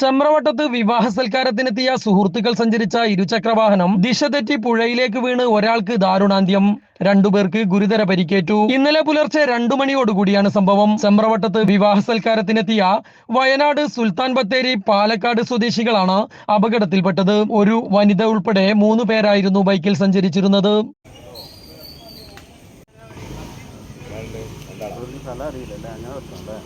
ചെമ്രവട്ടത്ത് വിവാഹ സൽക്കാരത്തിനെത്തിയ സുഹൃത്തുക്കൾ സഞ്ചരിച്ച ഇരുചക്രവാഹനം ദിശ തെറ്റി പുഴയിലേക്ക് വീണ് ഒരാൾക്ക് ദാരുണാന്ത്യം. രണ്ടുപേർക്ക് ഗുരുതര പരിക്കേറ്റു. ഇന്നലെ പുലർച്ചെ രണ്ടു മണിയോടുകൂടിയാണ് സംഭവം. ചെമ്രവട്ടത്ത് വിവാഹ സൽക്കാരത്തിനെത്തിയ വയനാട് സുൽത്താൻ ബത്തേരി പാലക്കാട് സ്വദേശികളാണ് അപകടത്തിൽപ്പെട്ടത്. ഒരു വനിത ഉൾപ്പെടെ മൂന്ന് പേരായിരുന്നു ബൈക്കിൽ സഞ്ചരിച്ചിരുന്നത്. സ്ഥലം അങ്ങനെ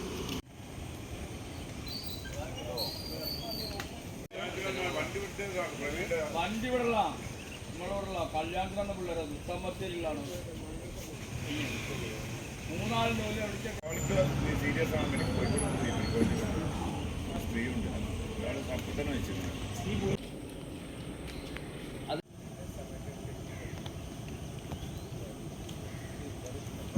പ്രശ്നമല്ലേ ഇവിടെ ഉള്ള നമ്മളോടുള്ള കല്യാണത്തിന് പിള്ളേരെ ഉത്തമത്തിലാണ് മൂന്നാൽ ജോലി അവിടേക്ക് സീരിയസ് ആണ് എനിക്ക് പോയിട്ട് സ്ത്രീ ഉണ്ട് ഒരാൾ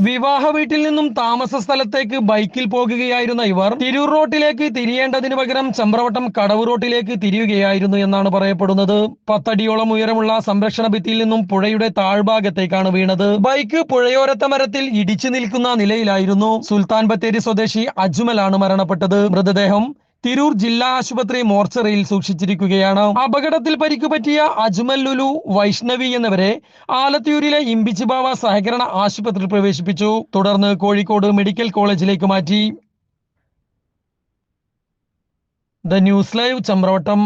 വിവാഹ വീട്ടിൽ നിന്നും താമസ സ്ഥലത്തേക്ക് ബൈക്കിൽ പോകുകയായിരുന്ന ഇവർ തിരൂർ റോട്ടിലേക്ക് തിരിയേണ്ടതിനു പകരം ചമ്പ്രവട്ടം കടവ് റോട്ടിലേക്ക് തിരിയുകയായിരുന്നു എന്നാണ് പറയപ്പെടുന്നത്. പത്തടിയോളം ഉയരമുള്ള സംരക്ഷണ ഭിത്തിയിൽ നിന്നും പുഴയുടെ താഴ്ഭാഗത്തേക്കാണ് വീണത്. ബൈക്ക് പുഴയോരത്തെ മരത്തിൽ ഇടിച്ചു നിൽക്കുന്ന നിലയിലായിരുന്നു. സുൽത്താൻ ബത്തേരി സ്വദേശി അജ്മലാണ് മരണപ്പെട്ടത്. മൃതദേഹം തിരൂർ ജില്ലാ ആശുപത്രി മോർച്ചറിയിൽ സൂക്ഷിച്ചിരിക്കുകയാണ്. അപകടത്തിൽ പരിക്കു പറ്റിയ അജ്മൽ ലുലു വൈഷ്ണവി എന്നിവരെ ആലത്തിയൂരിലെ ഇമ്പിച്ചിബാവ സഹകരണ ആശുപത്രിയിൽ പ്രവേശിപ്പിച്ചു. തുടർന്ന് കോഴിക്കോട് മെഡിക്കൽ കോളേജിലേക്ക് മാറ്റി. The news live Chamravattam.